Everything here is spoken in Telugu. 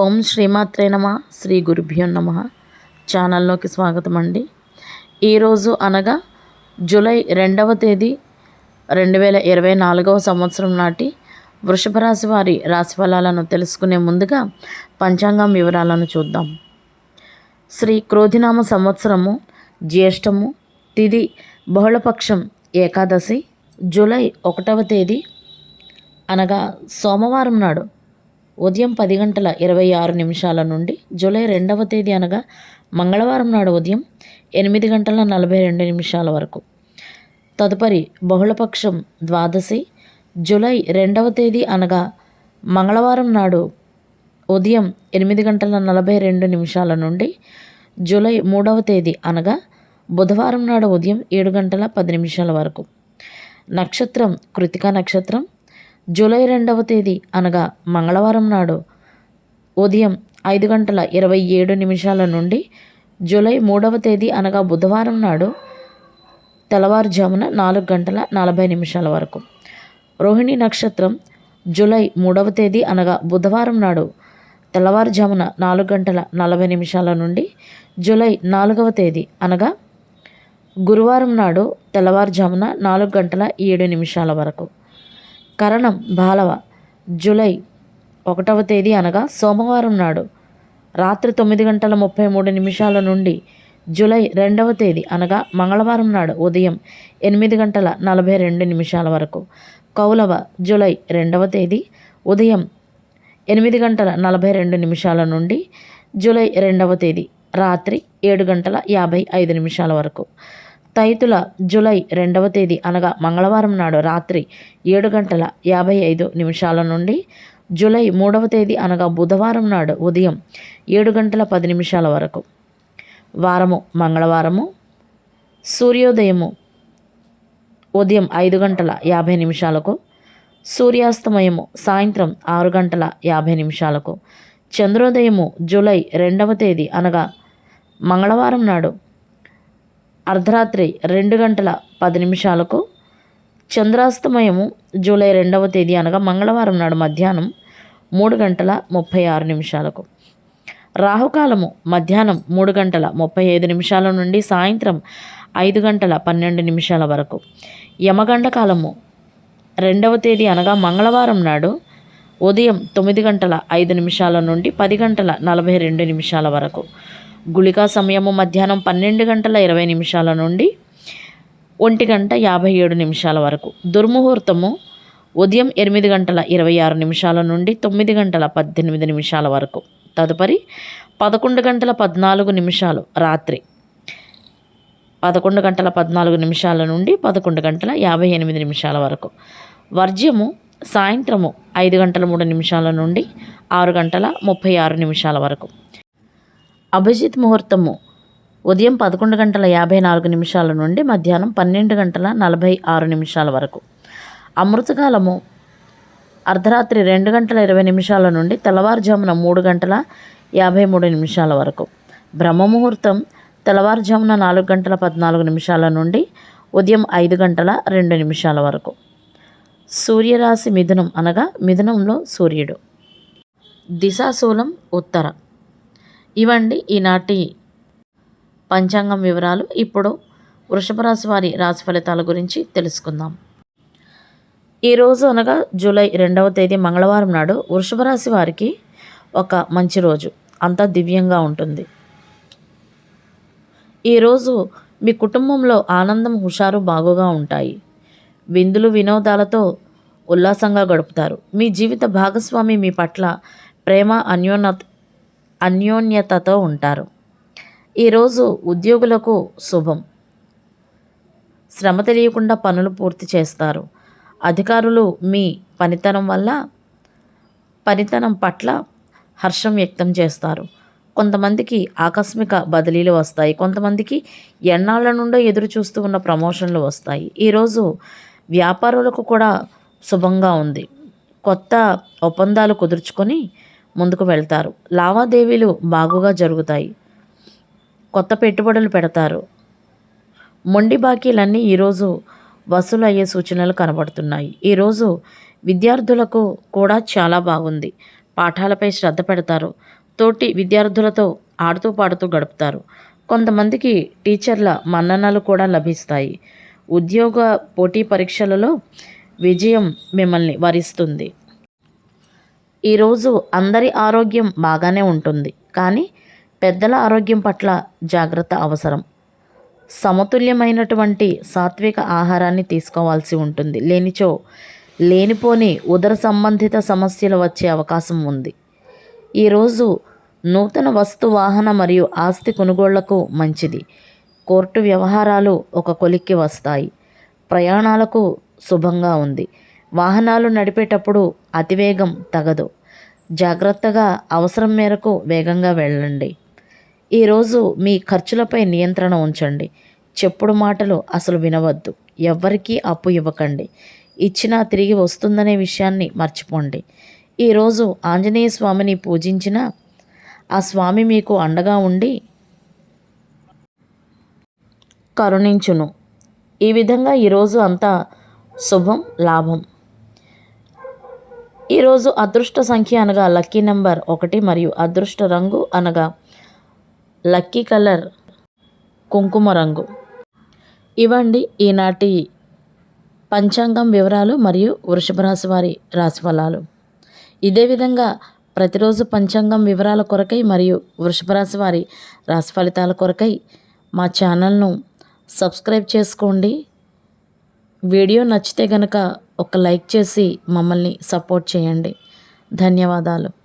ఓం శ్రీమాత్రే నమ శ్రీ గురుభ్యో నమ. ఛానల్లోకి స్వాగతం అండి ఈరోజు అనగా జూలై రెండవ తేదీ రెండు వేల ఇరవై నాలుగవ సంవత్సరం నాటి వృషభ రాశి వారి రాశి ఫలాలను తెలుసుకునే ముందుగా పంచాంగం వివరాలను చూద్దాం. శ్రీ క్రోధినామ సంవత్సరము జ్యేష్టము తిది బహుళపక్షం ఏకాదశి జూలై ఒకటవ తేదీ అనగా సోమవారం నాడు ఉదయం పది గంటల ఇరవై ఆరు నిమిషాల నుండి జూలై రెండవ తేదీ అనగా మంగళవారం నాడు ఉదయం ఎనిమిది గంటల నలభై రెండు నిమిషాల వరకు. తదుపరి బహుళపక్షం ద్వాదశి జూలై రెండవ తేదీ అనగా మంగళవారం నాడు ఉదయం ఎనిమిది గంటల నలభై రెండు నిమిషాల నుండి జూలై మూడవ తేదీ అనగా బుధవారం నాడు ఉదయం ఏడు గంటల పది నిమిషాల వరకు. నక్షత్రం కృతికా నక్షత్రం జూలై రెండవ తేదీ అనగా మంగళవారం నాడు ఉదయం ఐదు గంటల ఇరవై ఏడు నిమిషాల నుండి జూలై మూడవ తేదీ అనగా బుధవారం నాడు తెల్లవారుజామున నాలుగు గంటల నలభై నిమిషాల వరకు. రోహిణి నక్షత్రం జూలై మూడవ తేదీ అనగా బుధవారం నాడు తెల్లవారుజామున నాలుగు గంటల నలభై నిమిషాల నుండి జూలై నాలుగవ తేదీ అనగా గురువారం నాడు తెల్లవారుజామున నాలుగు గంటల ఏడు నిమిషాల వరకు. కరణం బాలవ జూలై ఒకటవ తేదీ అనగా సోమవారం నాడు రాత్రి తొమ్మిది గంటల ముప్పై మూడు నిమిషాల నుండి జూలై రెండవ తేదీ అనగా మంగళవారం నాడు ఉదయం ఎనిమిది గంటల నలభై రెండు నిమిషాల వరకు. కౌలవ జూలై రెండవ తేదీ ఉదయం ఎనిమిది గంటల నలభై రెండు నిమిషాల నుండి జూలై రెండవ తేదీ రాత్రి ఏడు గంటల యాభై ఐదు నిమిషాల వరకు. తైతుల జులై రెండవ తేదీ అనగా మంగళవారం నాడు రాత్రి ఏడు గంటల యాభై ఐదు నిమిషాల నుండి జులై మూడవ తేదీ అనగా బుధవారం నాడు ఉదయం ఏడు గంటల పది నిమిషాల వరకు. వారము మంగళవారము సూర్యోదయము ఉదయం ఐదు గంటల యాభై నిమిషాలకు సూర్యాస్తమయము సాయంత్రం ఆరు గంటల యాభై నిమిషాలకు. చంద్రోదయము జూలై రెండవ తేదీ అనగా మంగళవారం నాడు అర్ధరాత్రి రెండు గంటల పది నిమిషాలకు చంద్రాస్తమయము జూలై రెండవ తేదీ అనగా మంగళవారం నాడు మధ్యాహ్నం మూడు గంటల ముప్పై ఆరు నిమిషాలకు. రాహుకాలము మధ్యాహ్నం మూడు గంటల ముప్పై ఐదు నిమిషాల నుండి సాయంత్రం ఐదు గంటల పన్నెండు నిమిషాల వరకు. యమగంట కాలము రెండవ తేదీ అనగా మంగళవారం నాడు ఉదయం తొమ్మిది గంటల ఐదు నిమిషాల నుండి పది గంటల నలభై రెండు నిమిషాల వరకు. గుళికా సమయము మధ్యాహ్నం పన్నెండు గంటల ఇరవై నిమిషాల నుండి ఒంటి గంట యాభై ఏడు నిమిషాల వరకు. దుర్ముహూర్తము ఉదయం ఎనిమిది గంటల ఇరవై ఆరు నిమిషాల నుండి తొమ్మిది గంటల పద్దెనిమిది నిమిషాల వరకు. తదుపరి పదకొండు గంటల పద్నాలుగు నిమిషాలు రాత్రి. పదకొండు గంటల పద్నాలుగు నిమిషాల నుండి పదకొండు గంటల యాభై ఎనిమిది నిమిషాల వరకు. వర్జ్యము సాయంత్రము ఐదు గంటల మూడు నిమిషాల నుండి ఆరు గంటల ముప్పై ఆరు నిమిషాల వరకు. అభిజిత్ ముహూర్తము ఉదయం పదకొండు గంటల యాభై నాలుగు నిమిషాల నుండి మధ్యాహ్నం పన్నెండు గంటల నలభై ఆరు నిమిషాల వరకు. అమృతకాలము అర్ధరాత్రి రెండు గంటల ఇరవై నిమిషాల నుండి తెల్లవారుజామున మూడు గంటల యాభై మూడు నిమిషాల వరకు. బ్రహ్మముహూర్తం తెల్లవారుజామున నాలుగు గంటల పద్నాలుగు నిమిషాల నుండి ఉదయం ఐదు గంటల రెండు నిమిషాల వరకు. సూర్యరాశి మిథునం అనగా మిథునంలో సూర్యుడు. దిశాశూలం ఉత్తర. ఇవండి ఈనాటి పంచాంగం వివరాలు ఇప్పుడు వృషభ రాశి వారి రాశి ఫలితాల గురించి తెలుసుకుందాం. ఈరోజు అనగా జూలై రెండవ తేదీ మంగళవారం నాడు వృషభ రాశి వారికి ఒక మంచి రోజు. అంతా దివ్యంగా ఉంటుంది. ఈరోజు మీ కుటుంబంలో ఆనందం హుషారు బాగుగా ఉంటాయి. విందులు వినోదాలతో ఉల్లాసంగా గడుపుతారు. మీ జీవిత భాగస్వామి మీ పట్ల ప్రేమ అన్యోన్యత అన్యోన్యతతో ఉంటారు. ఈరోజు ఉద్యోగులకు శుభం. శ్రమ తెలియకుండా పనులు పూర్తి చేస్తారు. అధికారులు మీ పనితనం వల్ల పనితనం పట్ల హర్షం వ్యక్తం చేస్తారు. కొంతమందికి ఆకస్మిక బదిలీలు వస్తాయి. కొంతమందికి ఎన్నాళ్ళ నుండో ఎదురు చూస్తూ ఉన్న ప్రమోషన్లు వస్తాయి. ఈరోజు వ్యాపారులకు కూడా శుభంగా ఉంది. కొత్త ఒప్పందాలు కుదుర్చుకొని ముందుకు వెళ్తారు. లావాదేవీలు బాగుగా జరుగుతాయి. కొత్త పెట్టుబడులు పెడతారు. మొండి బాకీలన్నీ ఈరోజు వసూలు అయ్యే సూచనలు కనబడుతున్నాయి. ఈరోజు విద్యార్థులకు కూడా చాలా బాగుంది. పాఠాలపై శ్రద్ధ పెడతారు. తోటి విద్యార్థులతో ఆడుతూ పాడుతూ గడుపుతారు. కొంతమందికి టీచర్ల మన్ననలు కూడా లభిస్తాయి. ఉద్యోగ పోటీ పరీక్షలలో విజయం మిమ్మల్ని వరిస్తుంది. ఈరోజు అందరి ఆరోగ్యం బాగానే ఉంటుంది. కానీ పెద్దల ఆరోగ్యం పట్ల జాగ్రత్త అవసరం. సమతుల్యమైనటువంటి సాత్విక ఆహారాన్ని తీసుకోవాల్సి ఉంటుంది. లేనిచో లేనిపోని ఉదర సంబంధిత సమస్యలు వచ్చే అవకాశం ఉంది. ఈరోజు నూతన వస్తు వాహన మరియు ఆస్తి కొనుగోళ్ళకు మంచిది. కోర్టు వ్యవహారాలు ఒక కొలిక్కి వస్తాయి. ప్రయాణాలకు శుభంగా ఉంది. వాహనాలు నడిపేటప్పుడు అతివేగం తగదు. జాగ్రత్తగా అవసరం మేరకు వేగంగా వెళ్ళండి. ఈరోజు మీ ఖర్చులపై నియంత్రణ ఉంచండి. చెప్పుడు మాటలు అసలు వినవద్దు. ఎవ్వరికీ అప్పు ఇవ్వకండి. ఇచ్చినా తిరిగి వస్తుందనే విషయాన్ని మర్చిపోండి. ఈరోజు ఆంజనేయ స్వామిని పూజించిన ఆ స్వామి మీకు అండగా ఉండి కరుణించును. ఈ విధంగా ఈరోజు అంతా శుభం లాభం. ఈరోజు అదృష్ట సంఖ్య అనగా లక్కీ నెంబర్ ఒకటి మరియు అదృష్ట రంగు అనగా లక్కీ కలర్ కుంకుమ రంగు. ఇవ్వండి ఈనాటి పంచాంగం వివరాలు మరియు వృషభ రాశి వారి రాశిఫలాలు ఇదే విధంగా ప్రతిరోజు పంచాంగం వివరాల కొరకై మరియు వృషభ రాశి వారి రాశి ఫలితాల కొరకై మా ఛానల్ను సబ్స్క్రైబ్ చేసుకోండి. వీడియో నచ్చితే కనుక ఒక లైక్ చేసి మమ్మల్ని సపోర్ట్ చేయండి. ధన్యవాదాలు.